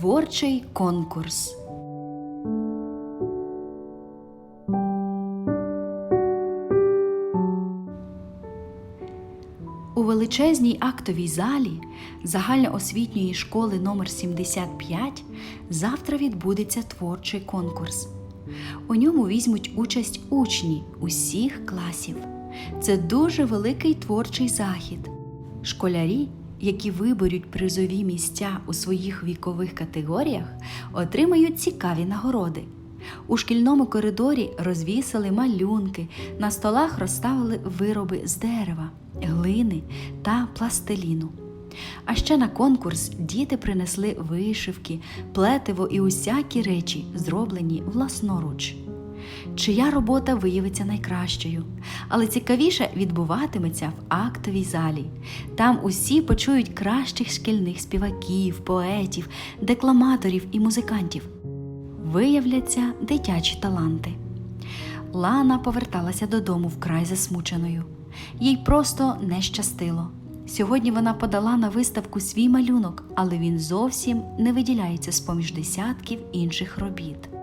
Творчий конкурс. У величезній актовій залі загальноосвітньої школи номер 75 завтра відбудеться творчий конкурс. У ньому візьмуть участь учні усіх класів. Це дуже великий творчий захід. Школярі, які виберуть призові місця у своїх вікових категоріях, отримають цікаві нагороди. У шкільному коридорі розвісили малюнки, на столах розставили вироби з дерева, глини та пластиліну. А ще на конкурс діти принесли вишивки, плетиво і усякі речі, зроблені власноруч. Чия робота виявиться найкращою, але цікавіше відбуватиметься в актовій залі. Там усі почують кращих шкільних співаків, поетів, декламаторів і музикантів. Виявляться дитячі таланти. Лана поверталася додому вкрай засмученою. Їй просто не щастило. Сьогодні вона подала на виставку свій малюнок, але він зовсім не виділяється з поміж десятків інших робіт.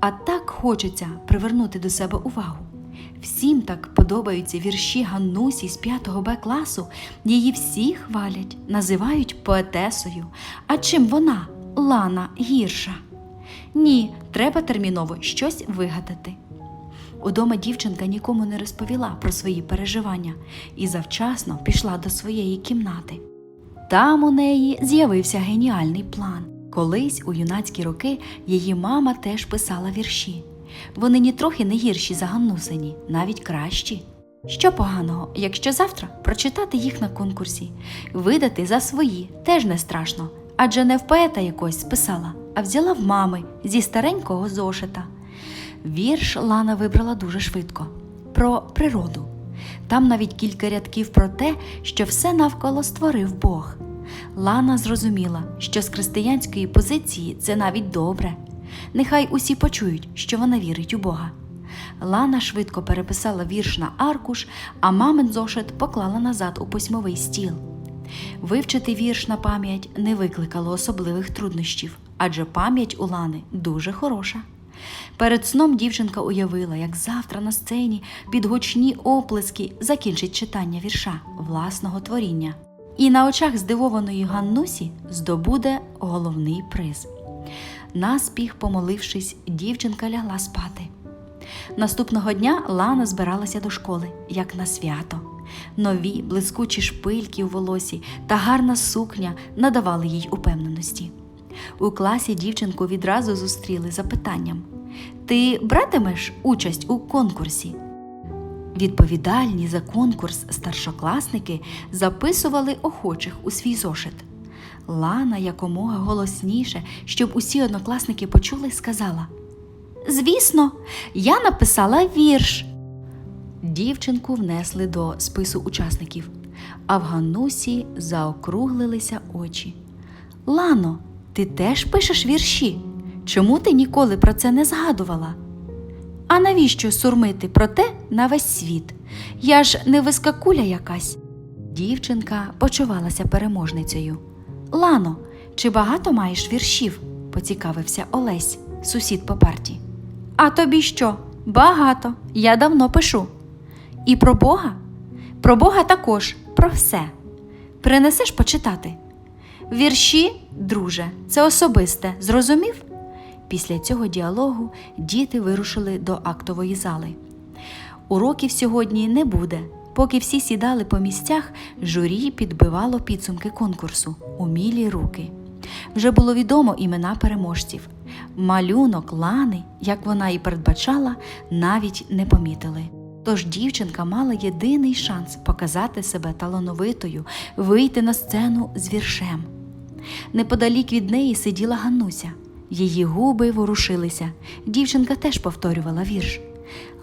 А так хочеться привернути до себе увагу. Всім так подобаються вірші Ганнусі з 5 Б класу, її всі хвалять, називають поетесою. А чим вона, Лана, гірша? Ні, треба терміново щось вигадати. Удома дівчинка нікому не розповіла про свої переживання і завчасно пішла до своєї кімнати. Там у неї з'явився геніальний план. Колись у юнацькі роки її мама теж писала вірші. Вони нітрохи не гірші за Ганнусині, навіть кращі. Що поганого, якщо завтра прочитати їх на конкурсі, видати за свої теж не страшно, адже не в поета якось списала, а взяла в мами зі старенького зошита. Вірш Лана вибрала дуже швидко про природу. Там навіть кілька рядків про те, що все навколо створив Бог. Лана зрозуміла, що з християнської позиції це навіть добре. Нехай усі почують, що вона вірить у Бога. Лана швидко переписала вірш на аркуш, а мамин зошит поклала назад у письмовий стіл. Вивчити вірш на пам'ять не викликало особливих труднощів, адже пам'ять у Лани дуже хороша. Перед сном дівчинка уявила, як завтра на сцені під гучні оплески закінчить читання вірша власного творіння. І на очах здивованої Ганнусі здобуде головний приз. Наспіх, помолившись, дівчинка лягла спати. Наступного дня Лана збиралася до школи, як на свято. Нові блискучі шпильки у волосі та гарна сукня надавали їй упевненості. У класі дівчинку відразу зустріли запитанням: Ти братимеш участь у конкурсі? Відповідальні за конкурс старшокласники записували охочих у свій зошит. Лана якомога голосніше, щоб усі однокласники почули, сказала: Звісно, я написала вірш. Дівчинку внесли до спису учасників, а в Ганусі заокруглилися очі. Лано, ти теж пишеш вірші? Чому ти ніколи про це не згадувала? А навіщо сурмити про те на весь світ? Я ж не вискакуля якась. Дівчинка почувалася переможницею. Лано, чи багато маєш віршів? поцікавився Олесь, сусід по парті. А тобі що? Багато. Я давно пишу. І про Бога? Про Бога також, про все. Принесеш почитати. Вірші, друже, це особисте, зрозумів? Після цього діалогу діти вирушили до актової зали. Уроків сьогодні не буде. Поки всі сідали по місцях, журі підбивало підсумки конкурсу Умілі руки. Вже було відомо імена переможців. Малюнок Лани, як вона і передбачала, навіть не помітили. Тож дівчинка мала єдиний шанс показати себе талановитою, вийти на сцену з віршем. Неподалік від неї сиділа Ганнуся. Її губи ворушилися. Дівчинка теж повторювала вірш.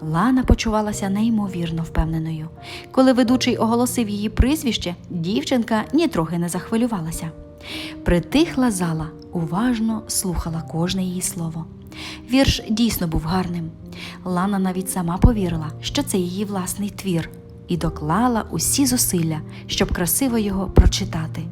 Лана почувалася неймовірно впевненою. Коли ведучий оголосив її прізвище, дівчинка нітрохи не захвилювалася. Притихла зала, уважно слухала кожне її слово. Вірш дійсно був гарним. Лана навіть сама повірила, що це її власний твір, і доклала усі зусилля, щоб красиво його прочитати.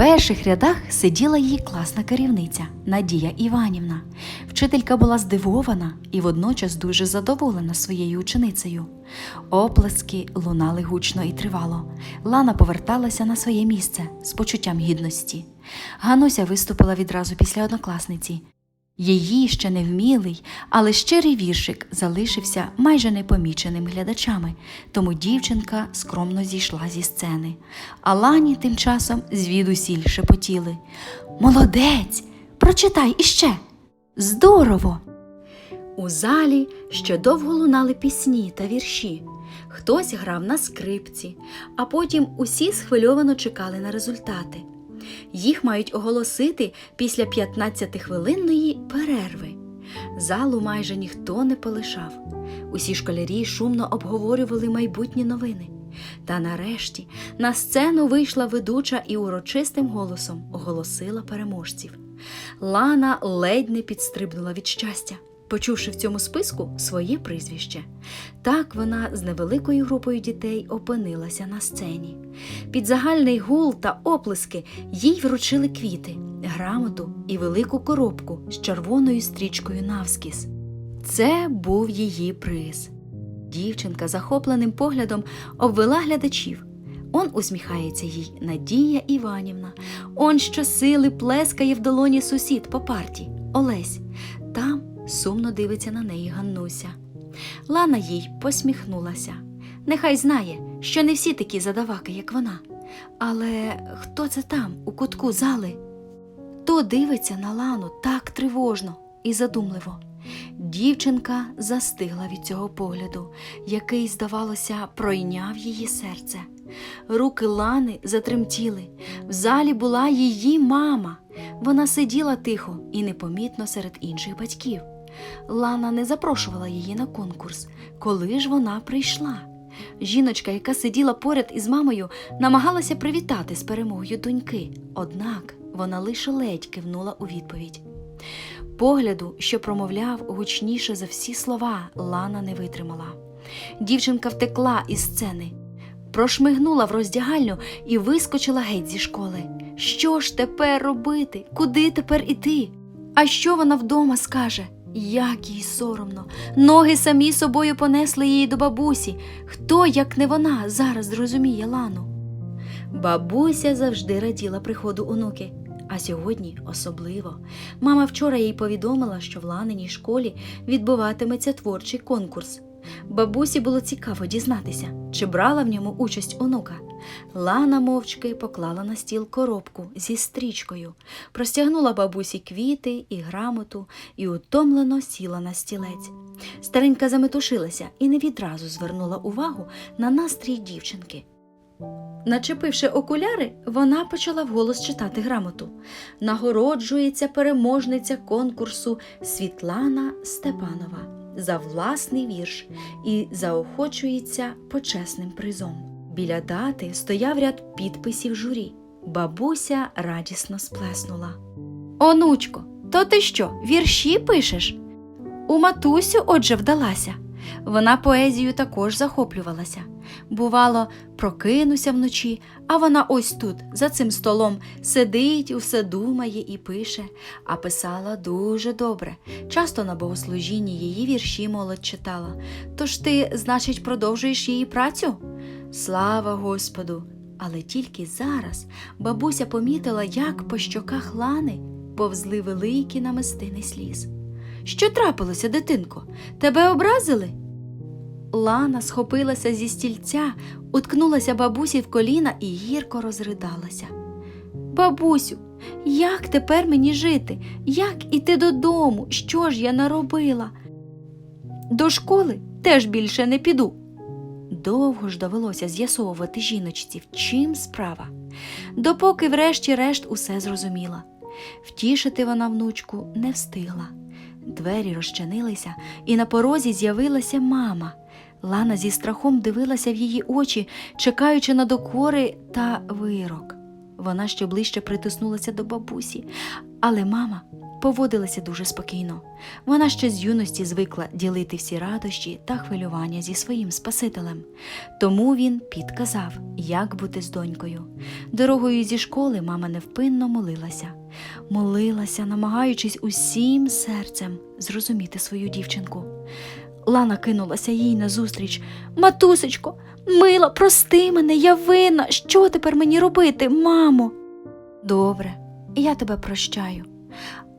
Перших рядах сиділа її класна керівниця Надія Іванівна. Вчителька була здивована і водночас дуже задоволена своєю ученицею. Оплески лунали гучно і тривало. Лана поверталася на своє місце з почуттям гідності. Гануся виступила відразу після однокласниці. Її ще невмілий, але щирий віршик залишився майже непоміченим глядачами, тому дівчинка скромно зійшла зі сцени. А Лані тим часом звідусіль шепотіли Молодець! Прочитай іще! Здорово! У залі ще довго лунали пісні та вірші. Хтось грав на скрипці, а потім усі схвильовано чекали на результати. Їх мають оголосити після 15-хвилинної перерви. Залу майже ніхто не полишав. Усі школярі шумно обговорювали майбутні новини. Та нарешті на сцену вийшла ведуча і урочистим голосом оголосила переможців. Лана ледь не підстрибнула від щастя, почувши в цьому списку своє прізвище. Так вона з невеликою групою дітей опинилася на сцені. Під загальний гул та оплески їй вручили квіти, грамоту і велику коробку з червоною стрічкою навскіз. Це був її приз. Дівчинка захопленим поглядом обвела глядачів. Он усміхається їй Надія Іванівна. Он щосили плескає в долоні сусід по парті Олесь. Там сумно дивиться на неї Ганнуся. Лана їй посміхнулася. Нехай знає, що не всі такі задаваки, як вона. Але хто це там, у кутку зали? То дивиться на Лану так тривожно і задумливо. Дівчинка застигла від цього погляду, який, здавалося, пройняв її серце. Руки Лани затремтіли. В залі була її мама. Вона сиділа тихо і непомітно серед інших батьків. Лана не запрошувала її на конкурс. Коли ж вона прийшла? Жіночка, яка сиділа поряд із мамою, намагалася привітати з перемогою доньки, однак вона лише ледь кивнула у відповідь. Погляду, що промовляв гучніше за всі слова, Лана не витримала. Дівчинка втекла із сцени, прошмигнула в роздягальню і вискочила геть зі школи. Що ж тепер робити? Куди тепер іти? А що вона вдома скаже? Як їй соромно. Ноги самі собою понесли її до бабусі. Хто, як не вона, зараз зрозуміє Лану? Бабуся завжди раділа приходу онуки, а сьогодні особливо. Мама вчора їй повідомила, що в Ланиній школі відбуватиметься творчий конкурс. Бабусі було цікаво дізнатися, чи брала в ньому участь онука. Лана мовчки поклала на стіл коробку зі стрічкою, простягнула бабусі квіти і грамоту і утомлено сіла на стілець. Старенька заметушилася і не відразу звернула увагу на настрій дівчинки. Начепивши окуляри, вона почала вголос читати грамоту. Нагороджується переможниця конкурсу Світлана Степанова за власний вірш і заохочується почесним призом. Біля дати стояв ряд підписів журі. Бабуся радісно сплеснула. Онучко, то ти що, вірші пишеш? У матусю, отже, вдалася. Вона поезією також захоплювалася. Бувало, прокинуся вночі, а вона ось тут, за цим столом, сидить, усе думає і пише, а писала дуже добре. Часто на богослужінні її вірші молодь читала. Тож ти, значить, продовжуєш її працю? Слава Господу! Але тільки зараз бабуся помітила, як по щоках лани повзли великі намистини сліз. Що трапилося, дитинко? Тебе образили? Лана схопилася зі стільця, уткнулася бабусі в коліна і гірко розридалася. Бабусю, як тепер мені жити? Як іти додому? Що ж я наробила? До школи теж більше не піду. Довго ж довелося з'ясовувати жіночці, в чим справа, допоки врешті-решт усе зрозуміла. Втішити вона внучку не встигла. Двері розчинилися, і на порозі з'явилася мама. Лана зі страхом дивилася в її очі, чекаючи на докори та вирок. Вона ще ближче притиснулася до бабусі, але мама поводилася дуже спокійно. Вона ще з юності звикла ділити всі радощі та хвилювання зі своїм Спасителем. Тому він підказав, як бути з донькою. Дорогою зі школи мама невпинно молилася, молилася, намагаючись усім серцем зрозуміти свою дівчинку. Лана кинулася їй назустріч. Матусечко, мила, прости мене, я винна. Що тепер мені робити, мамо? Добре, я тебе прощаю.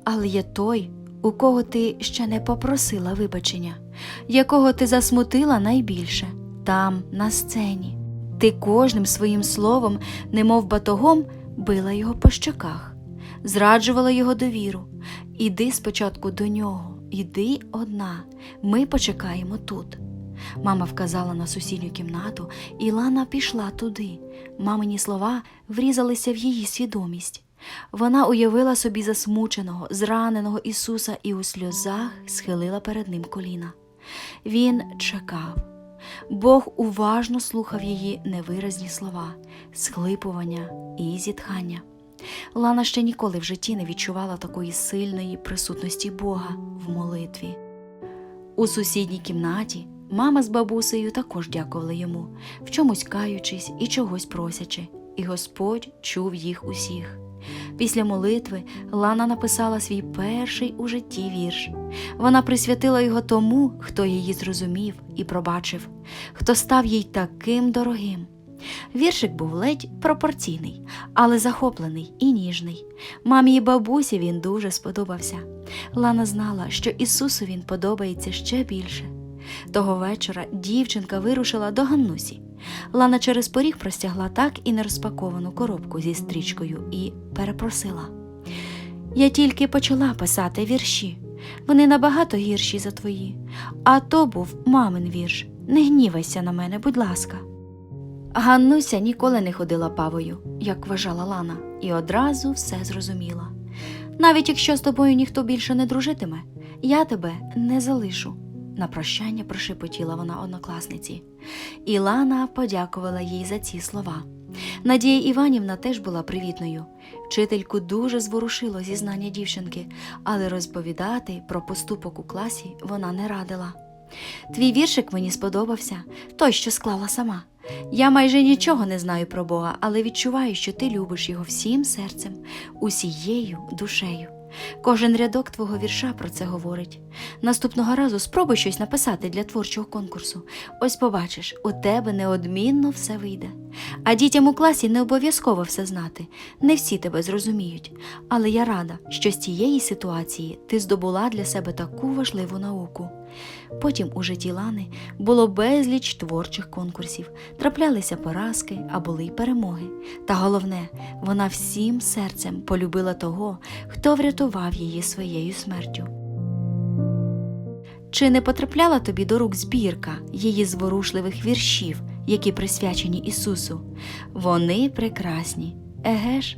Але є той, у кого ти ще не попросила вибачення, якого ти засмутила найбільше там, на сцені. Ти кожним своїм словом, немов батогом, била його по щоках, зраджувала його довіру. Іди спочатку до нього, іди одна, ми почекаємо тут. Мама вказала на сусідню кімнату, і Лана пішла туди. Мамині слова врізалися в її свідомість. Вона уявила собі засмученого, зраненого Ісуса і у сльозах схилила перед ним коліна. Він чекав. Бог уважно слухав її невиразні слова, схлипування і зітхання. Лана ще ніколи в житті не відчувала такої сильної присутності Бога в молитві. У сусідній кімнаті мама з бабусею також дякували йому, в чомусь каючись і чогось просячи, і Господь чув їх усіх. Після молитви Лана написала свій перший у житті вірш. Вона присвятила його тому, хто її зрозумів і пробачив, хто став їй таким дорогим. Віршик був ледь пропорційний, але захоплений і ніжний. Мамі і бабусі він дуже сподобався. Лана знала, що Ісусу він подобається ще більше. Того вечора дівчинка вирушила до Ганнусі. Лана через поріг простягла так і нерозпаковану коробку зі стрічкою і перепросила. Я тільки почала писати вірші. Вони набагато гірші за твої. А то був мамин вірш. Не гнівайся на мене, будь ласка. Ганнуся ніколи не ходила павою, як вважала Лана, і одразу все зрозуміла. Навіть якщо з тобою ніхто більше не дружитиме, я тебе не залишу. На прощання прошепотіла вона однокласниці. І Лана подякувала їй за ці слова. Надія Іванівна теж була привітною. Вчительку дуже зворушило зізнання дівчинки, але розповідати про поступок у класі вона не радила. Твій віршик мені сподобався, той, що склала сама. Я майже нічого не знаю про Бога, але відчуваю, що ти любиш його всім серцем, усією душею. Кожен рядок твого вірша про це говорить. Наступного разу спробуй щось написати для творчого конкурсу. Ось побачиш, у тебе неодмінно все вийде. А дітям у класі не обов'язково все знати, не всі тебе зрозуміють. Але я рада, що з цієї ситуації ти здобула для себе таку важливу науку. Потім у житті Лани було безліч творчих конкурсів, траплялися поразки, а були й перемоги. Та головне, вона всім серцем полюбила того, хто врятував її своєю смертю. Чи не потрапляла тобі до рук збірка її зворушливих віршів, які присвячені Ісусу? Вони прекрасні. Еге ж,